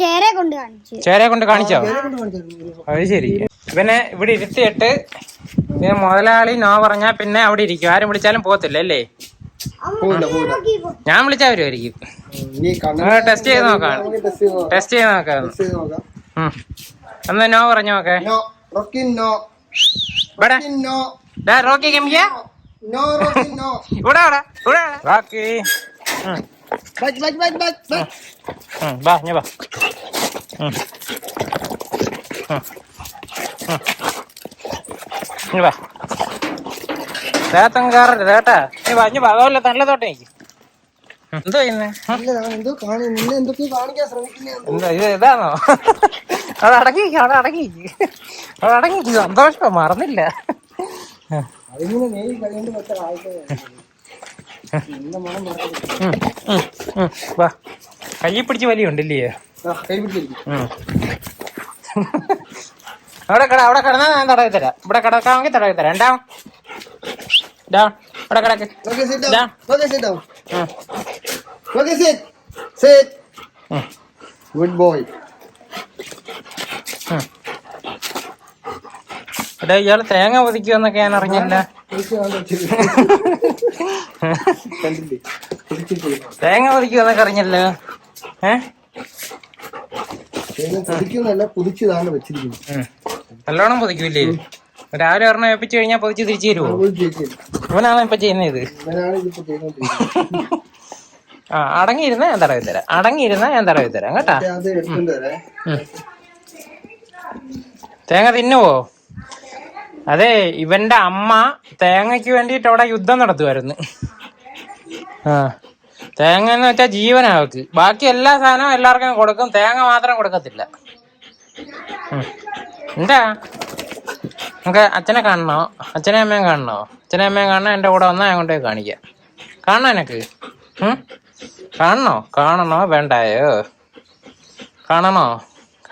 ചേരെ കൊണ്ട് കാണിച്ചു. ചേരെ കൊണ്ട് കാണിച്ചോ? വേറെ അത് ശരി. പിന്നെ ഇവിടെ ഇരുത്തിയിട്ട് പിന്നെ മുതലാളി നോ പറഞ്ഞാ പിന്നെ അവിടെ ഇരിക്കും. ആരും വിളിച്ചാലും പോകത്തില്ല അല്ലേ? ഞാൻ വിളിച്ചാ വരുമായിരിക്കും ടെസ്റ്റ് ചെയ്ത് നോക്കാം ടെസ്റ്റ് ചെയ്ത് നോക്കാം. ടെസ്റ്റ് ചെയ്ത് നോക്കാം. ടെസ്റ്റ് ചെയ്ത് നോക്കാം. ഉം. എന്നാ നോ പറഞ്ഞു നോക്കേ റോക്കി കമ്പിയ ഇവിടെ ഇവിടെ ഇവിടെ. Rocky. Bite bite bite bite bite ഉം, വാ ഞാൻ വാ ഉം. ഉം. ഉം. ഇങ്ങ് വാ ദേഹത്തൊന്നും കയറരുത് കേട്ടാ നീ വാ ഇഞ്ഞ് വാ അതുപോലെ നല്ലതോട്ടെ എനിക്ക് എന്തോ ചെയ്യുന്നേ എന്തോ ഇത് ഇതാണോ അത് അടങ്ങി അവിടെ അടങ്ങി അവിടെ അടങ്ങി സന്തോഷം മറന്നില്ല അതിങ്ങനെ നേരി കഴിയുമ്പോൾ പറ്റ വാ. കയ്യിൽ പിടിച്ച് വലിയുണ്ടല്ലേ. അവിടെ കട അവിടെ കിടന്നാ ഞാൻ തടവി തരാം. ഇവിടെ കിടക്കാമെങ്കിൽ തടവി തരാം. ഉണ്ടാ ഡാ ഇവിടെ കിടക്ക്. Good boy. എടാ ഇയാൾ തേങ്ങ ഒതുക്കിയോന്നൊക്കെ ഞാൻ അറിഞ്ഞില്ല. തേങ്ങ ഒതുക്കുമെന്നൊക്കെ അറിഞ്ഞല്ലോ ഏ. നല്ലോണം പൊതിക്കൂലേ രാവിലെ ഒരെണ്ണം ഏപ്പിച്ചു കഴിഞ്ഞാൽ പൊതിച്ച് തിരിച്ചു തരുമോ ഇവനാണ് ഇപ്പൊ ചെയ്യുന്നത്. ആ അടങ്ങിയിരുന്ന ഞാൻ തടവി തരാം. അടങ്ങിയിരുന്ന ഞാൻ തടവി തരാം കേട്ടാ. തേങ്ങ തിന്നുവോ? അതെ ഇവന്റെ അമ്മ തേങ്ങയ്ക്ക് വേണ്ടിയിട്ട് അവിടെ യുദ്ധം നടത്തുമായിരുന്നു തേങ്ങ എന്ന് വെച്ചാൽ ജീവനാ അവക്ക് ബാക്കി എല്ലാ സാധനവും എല്ലാവർക്കും കൊടുക്കും. തേങ്ങ മാത്രം കൊടുക്കത്തില്ല. എന്താ? നമുക്ക് അച്ഛനെ കാണണോ? അച്ഛനെ അമ്മയും കാണണോ? അച്ഛനെ അമ്മയും കാണണോ? എന്റെ കൂടെ വന്നാൽ ഞാൻ കൊണ്ടുപോയി കാണിക്കാം. കാണണോ എനക്ക് കാണണോ? കാണണോ? വേണ്ടായോ? കാണണോ?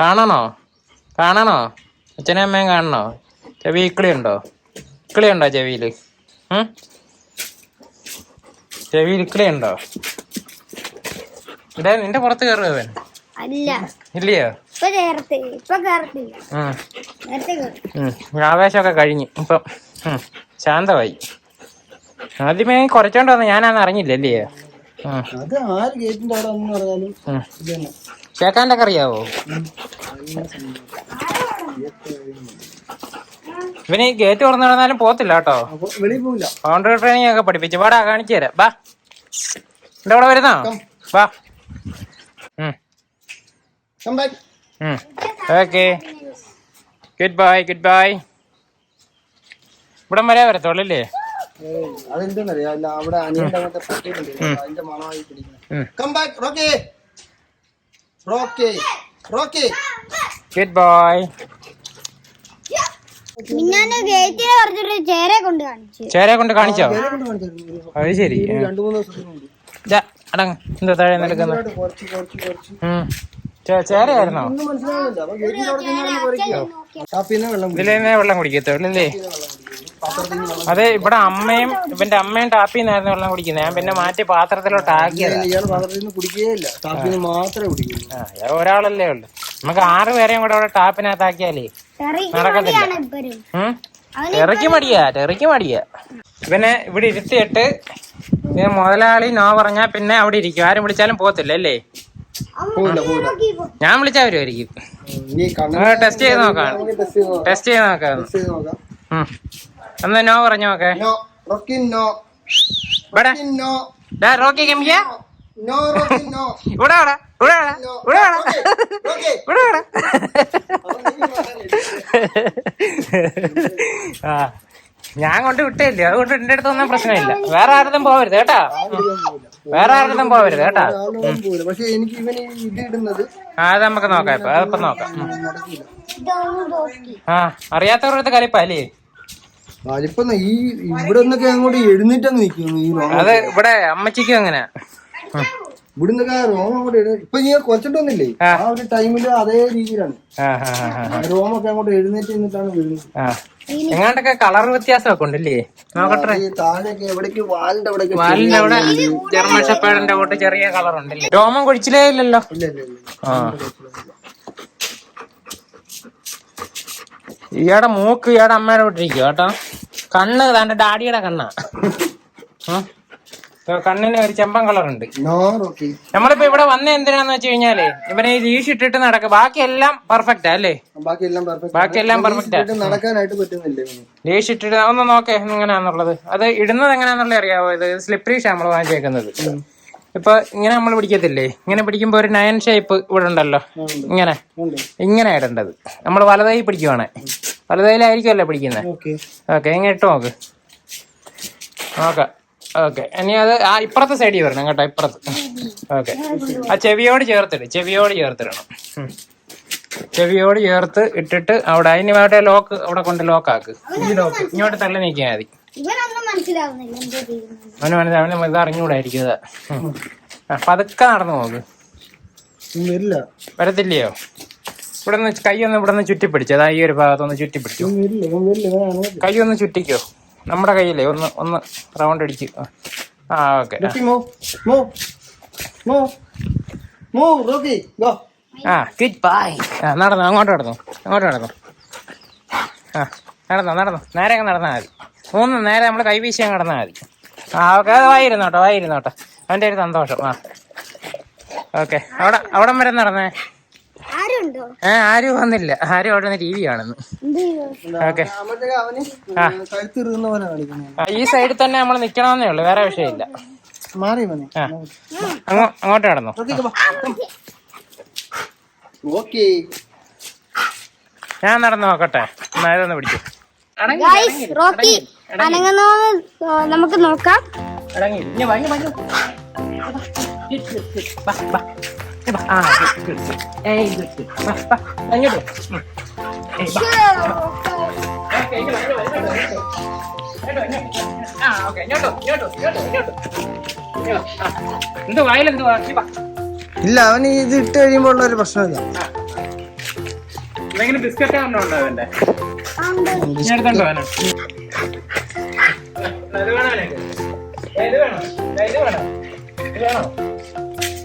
കാണണോ? കാണണോ? അച്ഛനെ അമ്മയും കാണണോ? ചെവി ഇക്കിളി ഉണ്ടോ ഇക്കിളി ഉണ്ടോ ചെവിയിൽ ചെവിയിൽ ഇക്കിളി ഉണ്ടോ ഇവിടെ നിന്റെ പുറത്ത് കയറുക അവൻ? അല്ല. ഇല്ലയോ? ഇപ്പൊ ചേർത്ത് ഇപ്പൊ കേറത്തില്ല. ഉം, നേരത്തെ കേറി. ഉം. ആവേശമൊക്കെ കഴിഞ്ഞു. ഇപ്പം ഉം, ശാന്തമായി. ആദ്യമേ കുറച്ചോണ്ട് വന്ന ഞാനാന്ന് അറിഞ്ഞില്ല കേക്കാന്റെ ഉം, അത് ആര് ഗേറ്റിന്റെ അവിടെ വന്നു പറഞ്ഞാലും ഉം. ഇത് തന്നെ ചേക്കാന്റെ ഒക്കെ അറിയാവോ ഇവന് ഗേറ്റ് തുറന്നു കിടന്നാലും പോത്തില്ല കേട്ടോ. കൗണ്ടർ ട്രെയിനിങ് ഒക്കെ പഠിപ്പിച്ചു. വാടാ കാണിച്ചു തരാം. ബാ എന്റെ കൂടെ വരുന്നോ? ബാ okay good bye good bye ഇവിടം വരെ വരത്തോളൂ അല്ലേ അവിടെ അനിയന്റെ അങ്ങനത്തെ പട്ടിയുണ്ട് അതിന്റെ മണമായി പിടിക്കുന്നത് ഉം. Come back Rocky Rocky Rocky good bye മിന്നാന്ന് ഗേറ്റിനെ പറഞ്ഞിട്ട് ചേരെ കൊണ്ട് കാണിച്ചു. ചേരെ കൊണ്ട് അത് ശരി. അടങ്ങ്. എന്താ താഴെ നിൽക്കുന്ന ചേരയായിരുന്നോ? ടാപ്പിന്ന് വെള്ളം കുടിക്കത്തുള്ളൂ അല്ലേ അതെ ഇവിടെ അമ്മയും ഇവന്റെ അമ്മയും ടാപ്പിൽ നിന്നായിരുന്നു വെള്ളം കുടിക്കുന്നത് ഞാൻ പിന്നെ മാറ്റി പാത്രത്തിലോട്ട് ആക്കിയത് ഒരാളല്ലേ ഉള്ളു. നമുക്ക് ആറ് പേരെയും കൂടെ അവിടെ ടാപ്പിനകത്താക്കിയാലേ നടക്കത്തില്ല. ടെറിക്ക് മടിയാ ടെറിക്ക് മടിയാ. ഇവനെ ഇവിടെ ഇരുത്തിയിട്ട് പിന്നെ മുതലാളി നോ പറഞ്ഞാ പിന്നെ അവിടെ ഇരിക്കും. ആരും വിളിച്ചാലും പോകത്തില്ല അല്ലേ? ഞാൻ വിളിച്ചാ വരുമായിരിക്കും ടെസ്റ്റ് ചെയ്ത് നോക്കാം. ടെസ്റ്റ് ചെയ്ത് നോക്കാം. എന്നാ നോ പറഞ്ഞു നോക്കേ റോക്കി ഇവിടെ വാടാ, ഇവിടെ ഇവിടെ ഇവിടെ വാടാ. ആ ഞാൻ കൊണ്ട് വിട്ടില്ലേ അതുകൊണ്ട് എന്റെ അടുത്ത് ഒന്നും പ്രശ്നമില്ല. വേറെ ആരുടെ പോവരുത് കേട്ടാ. വേറെ ആരുടെ പോവരുത് കേട്ടാ. പക്ഷെ എനിക്ക് ഇവന് ഇത് ഇടുന്നത് ആ അത് നമുക്ക് നോക്കാം ഇപ്പൊ. അതിപ്പോ നോക്കാം. ആ അറിയാത്തവരുടെ കലിപ്പ അല്ലേ? വലിപ്പം ഈ ഇവിടെ നിന്നൊക്കെ അങ്ങോട്ട് എഴുന്നേറ്റങ്ങ് നിൽക്കുന്നു ഈ അതെ അത് ഇവിടെ അമ്മച്ചിക്കും അങ്ങനെ ഇവിടുന്ന് റോമം അങ്ങോട്ട് എഴുന്ന ഇപ്പൊ നീ കുറച്ചിട്ടൊന്നില്ലേ ആ. ആ ഒരു ടൈമിൽ അതേ രീതിയിലാണ്. റോമൊക്കെ അങ്ങോട്ട് എഴുന്നേറ്റ് നിന്നിട്ടാണ് വീഴുന്നത്. എങ്ങാണ്ടൊക്കെ കളർ വ്യത്യാസമൊക്കെ ഉണ്ടല്ലേ? നോക്കട്ടെ. ഈ താഴെയൊക്കെ എവിടേക്ക് വാലിന്റെ അവിടെ ജർമ്മൻ ഷെപ്പേഡിന്റെ കൂട്ട് ചെറിയ കളർ ഉണ്ടല്ലേ? രോമം കൊഴിച്ചിലേ ഇല്ലല്ലോ. ഇല്ല ഇല്ല ഇല്ല. ആ. ഇയാടെ മൂക്ക് ഇയാടെ അമ്മയുടെ വിട്ടിരിക്കും കേട്ടോ. കണ്ണ് തന്റെ ഡാഡിയുടെ കണ്ണാ. കണ്ണിന് ഒരു ചെമ്പൻ കളർ ഉണ്ട് നമ്മളിപ്പോ ഇവിടെ വന്ന എന്തിനാന്ന് വെച്ച് കഴിഞ്ഞാൽ ഇവനെ ഈ ലീഷ് ഇട്ടിട്ട് നടക്കുക ബാക്കിയെല്ലാം പെർഫെക്റ്റ് അല്ലേ? ബാക്കിയെല്ലാം പെർഫെക്റ്റ് നടക്കാനായിട്ട് പറ്റുന്നില്ല. ലീഷ് ഇട്ടിട്ട് ഒന്ന് നോക്കേ എങ്ങനെയാന്നുള്ളത്. അത് ഇടുന്നത് എങ്ങനെയാന്നുള്ളത് അറിയാവോ? ഇത് സ്ലിപ്പറി ഷാമ്പൾ വാങ്ങിച്ചേക്കുന്നത്. ഇപ്പൊ ഇങ്ങനെ നമ്മൾ പിടിക്കത്തില്ലേ? ഇങ്ങനെ പിടിക്കുമ്പോ ഒരു നയൻ ഷേപ്പ് ഇവിടെ ഉണ്ടല്ലോ. ഇങ്ങനെ. ഇങ്ങനെ ഇടേണ്ടത്. നമ്മൾ വലതായി പിടിക്കുവാണേ. വലതായിലായിരിക്കുമല്ലോ പിടിക്കുന്നത് ഓക്കെ ഇങ്ങനെ ഇട്ട് നോക്ക്. നോക്കാം. ഓക്കെ. ഇനി അത് ആ ഇപ്പുറത്തെ സൈഡിൽ വരണം കേട്ടോ ഇപ്പുറത്ത്. ഓക്കെ. ആ ചെവിയോട് ചേർത്തിട്ട് ചെവിയോട് ചേർത്തിടണം. ചെവിയോട് ചേർത്ത് ഇട്ടിട്ട് അവിടെ അതിന് വേണ്ട ലോക്ക് അവിടെ കൊണ്ട് ലോക്കാക്ക് ഈ ലോക്ക് ഇങ്ങോട്ട് തള്ളി നീക്കിയാൽ മതി. അവന് മനസ്സിലാവുന്ന ഇത് അറിഞ്ഞുകൂടായിരിക്കും പതുക്കെ നടന്നു നോക്ക്. വരത്തില്ലയോ? ഇവിടെ നിന്ന് കൈ ഒന്ന് ഇവിടെ നിന്ന് ചുറ്റിപ്പിടിച്ചു. അതാ ഈ ഒരു ഭാഗത്തൊന്ന് ചുറ്റിപ്പിടിച്ചു. കൈ ഒന്ന് ചുറ്റിക്കോ. നമ്മുടെ കയ്യിലേ ഒന്ന് ഒന്ന് റൗണ്ട് അടിച്ച്. ആ ഓക്കെ ആ. ഗുഡ് ബൈ ആ നടന്നു അങ്ങോട്ട് നടന്നു അങ്ങോട്ട് നടന്നു. ആ നടന്നു നടന്നു നേരെ അങ്ങ് നടന്നാൽ മതി. മൂന്ന് നേരെ നമ്മൾ കൈവീശി അങ്ങ് നടന്നാൽ മതി. ആ ഓക്കെ അത് വായിരുന്നോട്ടോ വായിരുന്നോട്ടോ. അവന്റെ ഒരു സന്തോഷം ആ. ഓക്കെ അവിടെ അവിടം വരെ നടന്നേ. ആ ആരും വന്നില്ല. ആരും അവിടെ നിന്ന് ടി വി കാണുന്നു. ഓക്കെ. ഈ സൈഡിൽ തന്നെ നമ്മൾ നിക്കണമെന്നേ ഉള്ളു. വേറെ വിഷയമില്ല. മാറി അങ്ങോട്ട് കടന്നു ഞാൻ നടന്നു നോക്കട്ടെ. ഒന്ന് പിടിക്കും. റോക്കി അനങ്ങുന്നോ നമുക്ക് നോക്കാം. ഇടങ്ങി ഇനി വാങ്ങി വാങ്ങി ഇല്ല അവൻ ഇത് ഇട്ട് കഴിയുമ്പോ ഉള്ള ഒരു പ്രശ്നമില്ല. ഇതെങ്ങനെ ബിസ്ക്കറ്റ് ആണോ ഉണ്ടോ. അവന്റെ എടുത്തോ അവനെ? ഇത് വേണോ? ഇത് വേണോ? ഇത് വേണോ?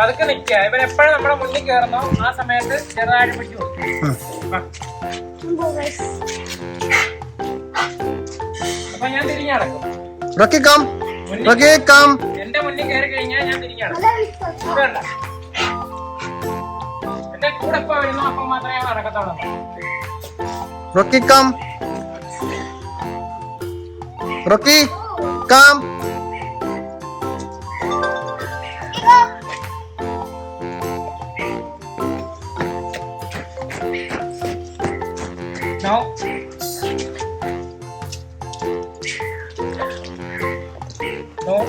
പതുക്കെ നിൽക്കുക ഇവൻ എപ്പോഴും നമ്മുടെ മുന്നിൽ കയറുന്നോ ആ സമയത്ത് ചെറുതായിട്ട് പിടിച്ചു. അപ്പൊ ഞാൻ തിരിഞ്ഞു നടക്കും. Rocky come. Rocky come. എന്റെ മുന്നിൽ കയറി കഴിഞ്ഞാൽ ഞാൻ തിരിഞ്ഞു നടക്കും? എന്റെ കൂടെ ഇപ്പൊ വരുന്നു അപ്പൊ മാത്രമേ ഞാൻ നടക്കത്തുള്ളൂ. Rocky come. Rocky come. cháu Đó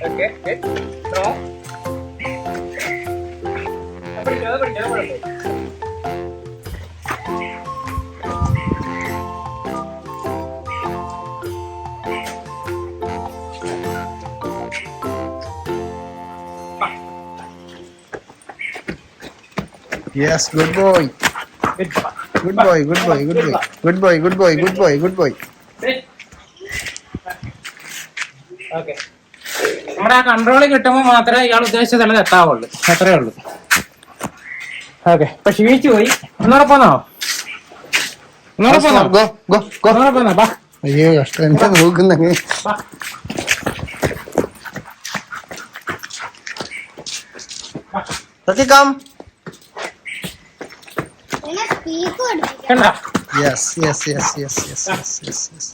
ok ok Đó Bây giờ, bây giờ, bây giờ Yes, good boy. Good boy. Good boy, good boy, good boy. Good boy, good boy, good boy, Okay. boy. Okay നമ്മുടെ ആ control കിട്ടുമ്പോൾ മാത്രമേ ഇയാൾ ഉദ്ദേശിച്ച സ്ഥലത്ത് എത്താവുള്ളൂ അത്രേ ഉള്ളൂ okay ഇപ്പൊ ക്ഷീണിച്ചു പോയി ഒന്നൂടെ പോന്നോ ഒന്നൂടെ പോന്നോ ഒന്നൂടെ പോന്നോ ബാ അയ്യോ കഷ്ടം എന്താ നോക്കുന്നേ Does? കണ്ട? Yes yes yes yes yes yes yes yes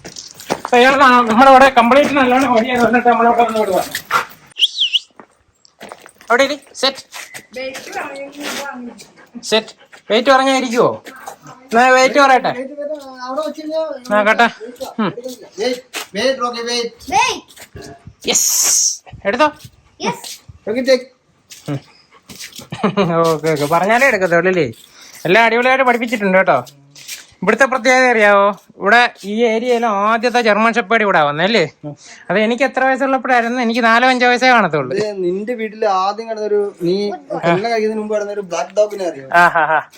അപ്പൊ ഇയാൾ നമ്മുടെ ഇവിടെ കംപ്ലീറ്റ് നല്ലോണം ഓടിയത് വന്നിട്ട് നമ്മളിവിടെ വന്ന് വിടുക അവിടെ ഇരി. സെറ്റ് സെറ്റ് വെയിറ്റ് പറഞ്ഞായിരിക്കുവോ എന്നാ വെയിറ്റ് പറയട്ടെ നോക്കട്ടെ. യെസ് എടുത്തോ? ഓക്കെ ഓക്കെ പറഞ്ഞാലേ എടുക്കത്തുള്ളൂ അല്ലേ? എല്ലാം അടിപൊളിയായിട്ട് പഠിപ്പിച്ചിട്ടുണ്ട് കേട്ടോ. ഇവിടുത്തെ പ്രത്യേകത അറിയാവോ? ഇവിടെ ഈ ഏരിയയിൽ ആദ്യത്തെ ജർമ്മൻ ഷെപ്പേഡ് ഇവിടെ വന്നല്ലേ അത് എനിക്ക് എത്ര വയസ്സുള്ളപ്പോഴായിരുന്നു? എനിക്ക് നാലോ അഞ്ചോ വയസ്സേ കാണത്തുള്ളൂ. നിന്റെ വീട്ടിൽ ആദ്യം കണ്ടൊരു നീ കഴിക്കുന്നതിന് മുമ്പ് ബ്ലാക്ക് ഡോഗിനെ അറിയോ?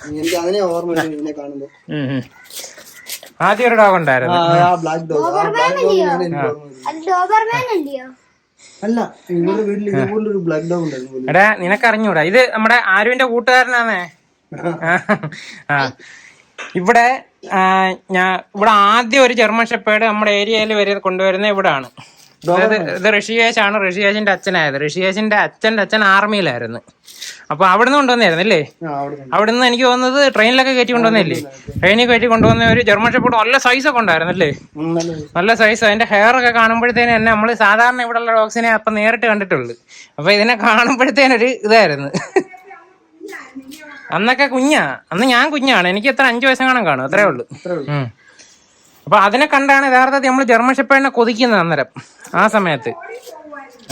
എനിക്ക് അതിനെ ഓർമ്മ ഇതിനെ. ആദ്യം ഒരു ഡോഗ് ഉണ്ടായിരുന്നു. ആ ബ്ലാക്ക് ഡോഗ് അല്ല നിങ്ങളുടെ വീട്ടിൽ ബ്ലാക്ക് ഡോഗ് ഉണ്ടായിരുന്നു. എടാ നിനക്ക് അറിഞ്ഞൂടാ ഇത് നമ്മുടെ ആരുവിന്റെ കൂട്ടുകാരനാന്നേ? ആ ഇവിടെ ഞാ ഞാൻ ഇവിടെ ആദ്യം ഒരു ജർമ്മൻ ഷെപ്പേഡ് നമ്മുടെ ഏരിയയിൽ വരെ കൊണ്ടുവരുന്നത് ഇവിടാണ്. ഇത് ഇത് ആണ് ഋഷികേശിന്റെ അച്ഛനായത്. ഋഷികേശിന്റെ അച്ഛന്റെ അച്ഛൻ ആർമിയിലായിരുന്നു. അപ്പൊ അവിടുന്ന് കൊണ്ടുവന്നായിരുന്നു അല്ലേ ആ അവിടെ തന്നെ. അവിടുന്ന് എനിക്ക് തോന്നുന്നത് ട്രെയിനിലൊക്കെ കയറ്റി കൊണ്ടുവന്നില്ലേ? ട്രെയിനിൽ കയറ്റി കൊണ്ടുവന്ന ഒരു ജർമ്മൻ ഷെപ്പേഡ് നല്ല സൈസ് ഒക്കെ ഉണ്ടായിരുന്നു അല്ലേ നല്ല സൈസ് അതിന്റെ ഹെയർ ഒക്കെ കാണുമ്പോഴത്തേനും തന്നെ നമ്മൾ സാധാരണ ഇവിടെയുള്ള ഡോഗ്സിനെ അപ്പൊ നേരിട്ട് കണ്ടിട്ടുള്ളു. അപ്പൊ ഇതിനെ കാണുമ്പോഴത്തേനൊരു ഇതായിരുന്നു. അന്നൊക്കെ കുഞ്ഞാ. അന്ന് ഞാൻ കുഞ്ഞാണ്. എനിക്ക് എത്ര അഞ്ചു വയസ്സം കാണാൻ കാണും. അത്രേ ഉള്ളു. അപ്പൊ അതിനെ കണ്ടാണ് യഥാർത്ഥത്തിൽ നമ്മൾ ജർമ്മൻ ഷെപ്പേഡിനെ കൊതിക്കുന്നത് അന്നേരം. ആ സമയത്ത്.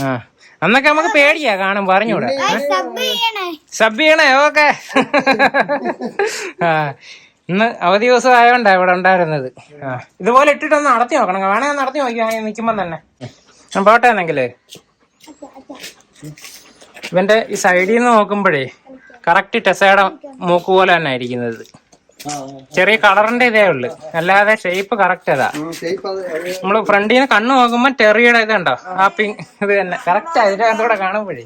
ആ. അന്നൊക്കെ നമുക്ക് പേടിയാ കാണും പറഞ്ഞൂടെ. സബ് ചെയ്യണേ. സബ് ചെയ്യണേ ഓക്കെ. ആ. ഇന്ന് അവധി ദിവസം ആയതുകൊണ്ടാ ഇവിടെ ഉണ്ടായിരുന്നത്. ആ. ഇതുപോലെ ഇട്ടിട്ടൊന്ന് നടത്തി നോക്കണം. വേണേ നടത്തി നോക്കി നിൽക്കുമ്പോൾ തന്നെ. ഞാൻ പോട്ടെ എന്നെങ്കിലേ. ഇവന്റെ ഈ സൈഡിൽ നിന്ന് നോക്കുമ്പോഴേ കറക്റ്റ് ടെസയുടെ മൂക്ക് പോലെ തന്നെ ഇരിക്കുന്നത് ചെറിയ കളറിന്റെ ഇതേ ഉള്ളു. അല്ലാതെ ഷേപ്പ് കറക്റ്റ് അതാ. നമ്മൾ ഫ്രണ്ടിൽ നിന്ന് കണ്ണു നോക്കുമ്പോ ടെറിയുടെ ഇതുണ്ടോ ആ പിങ് ഇത് തന്നെ. കറക്റ്റ് അതിന്റെ അതോടെ കാണുമ്പോഴേ.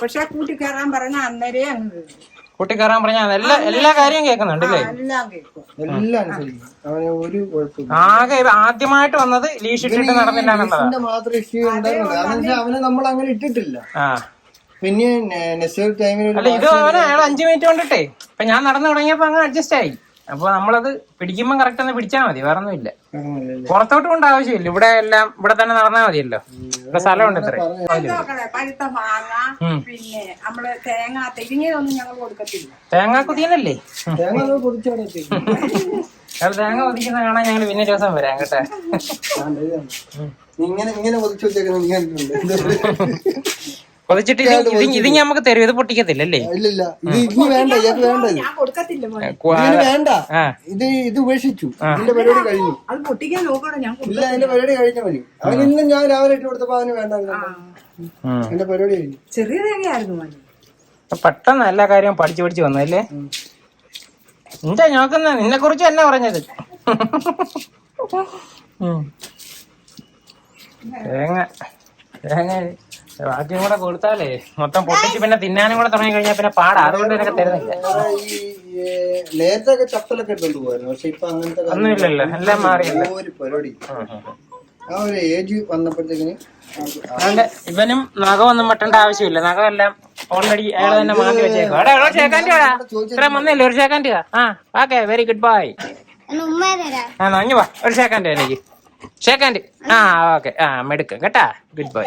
പക്ഷെ കൂട്ടി കയറാൻ പറഞ്ഞ അന്നേരേ അങ്ങ് കേറും. കൂട്ടിക്കയറാൻ പറഞ്ഞാൽ എല്ലാ എല്ലാ കാര്യവും കേൾക്കുന്നുണ്ടല്ലേ എല്ലാം കേൾക്കും. എല്ലാം അനുസരിക്കും അവന് ഒരു കുഴപ്പമില്ല. ആകെ ഇത് ആദ്യമായിട്ട് വന്നത് ലീഷ് ഇട്ടിട്ട് നടന്നില്ല എന്നുള്ളതാ. ഇതിന്റെ മാത്രം ഇഷ്യൂ ഉണ്ടായിരുന്നില്ല അവനെ നമ്മൾ അങ്ങനെ ഇട്ടിട്ടില്ല. ആ. പിന്നെ നെക്സ്റ്റ് ടൈമിൽ അല്ല ഇത് അവന് അയാൾ അഞ്ചു മിനിറ്റ് കൊണ്ടിട്ടേ. ഇപ്പൊ ഞാൻ നടന്നു തുടങ്ങിയപ്പോ അങ്ങ് അഡ്ജസ്റ്റ് ആയി. അപ്പൊ നമ്മളത് പിടിക്കുമ്പോ കറക്റ്റ് ഒന്ന് പിടിച്ചാൽ മതി വേറെ ഒന്നും ഇല്ല പുറത്തോട്ട് കൊണ്ട് ആവശ്യമില്ല. ഇവിടെ എല്ലാം ഇവിടെ തന്നെ നടന്നാൽ മതിയല്ലോ. ഇവിടെ സ്ഥലമുണ്ട് ഇത്ര. നോക്കണേ പഴുത്ത മാങ്ങ പിന്നെ നമ്മൾ തേങ്ങ തിരിഞ്ഞതൊന്നും ഞങ്ങൾ കൊടുക്കത്തില്ല. തേങ്ങ കുതിയനല്ലേ തേങ്ങ കുതിക്കുന്ന കാണാൻ ഞങ്ങൾ പിന്നെ ദിവസം വരാം കേട്ടെ. നീ ഇങ്ങനെ ഇങ്ങനെ വെച്ചേക്കുന്നത് കൊതിച്ചിട്ട് ഇത് നമുക്ക് തരും. ഇത് പൊട്ടിക്കത്തില്ലല്ലേ? ഇല്ലില്ല ഇത് ഇനി വേണ്ട ഇയാൾക്ക് വേണ്ട. ഇത് ഞാൻ കൊടുക്കത്തില്ല മോനെ. ഇതിന് വേണ്ട. ആ. ഇത് ഇത് ഉപേക്ഷിച്ചു. ഇതിന്റെ പരിപാടി കഴിഞ്ഞു. അത് പൊട്ടിക്കാൻ നോക്കണം ഞാൻ ഇല്ല അതിന്റെ പരിപാടി കഴിഞ്ഞ മതി. അവന് ഇന്നും ഞാൻ രാവിലെ ഇട്ട് കൊടുത്തപ്പോ അവന് വേണ്ട ഉം. എന്റെ പരിപാടി കഴിഞ്ഞു. ചെറിയ തേങ്ങയായിരുന്നു മോനെ. പെട്ടെന്ന് എല്ലാ കാര്യവും പഠിച്ചു പഠിച്ചു വന്നല്ലേ എന്താ നോക്കുന്ന നിന്നെ കുറിച്ച് എന്നാ പറഞ്ഞത്? ഉം. തേങ്ങ തേങ്ങ ബാക്കിയും കൂടെ കൊടുത്താലേ. മൊത്തം പൊട്ടിച്ച് പിന്നെ തിന്നാനും കൂടെ തുടങ്ങി കഴിഞ്ഞാൽ പിന്നെ പാടാ. അതുകൊണ്ട് എനിക്ക് തരുന്നില്ല. നേരത്തെ ചപ്പലൊക്കെ ഇട്ടുകൊണ്ട് പോയിരുന്നു പക്ഷെ ഇപ്പൊ അങ്ങനത്തെ ഒന്നുമില്ലല്ലോ എല്ലാം മാറിയില്ല. ഒരു പരിപാടി. ആ ഒരു ഏജ് വന്നപ്പോഴത്തേക്കിന് അത് അതുകൊണ്ട് ഇവനും നഖമൊന്നും വെട്ടേണ്ട ആവശ്യമില്ല. നഖമെല്ലാം ഓൾറെഡി അയാൾ തന്നെ മാറ്റി വെച്ചേക്കും എടാ എടാ വന്നില്ലേ ഒരു ഷേക്കാന്റെ ആ ഓക്കെ വെരി ഗുഡ് ബൈ ഒന്ന് ആ നഞ്ഞു വാ. ഒരു ചേക്കാന്റെ എനിക്ക്. ചേക്കാന്റെ ആ ഓക്കെ ആ മെടുക്കും. കേട്ടാ? Good bye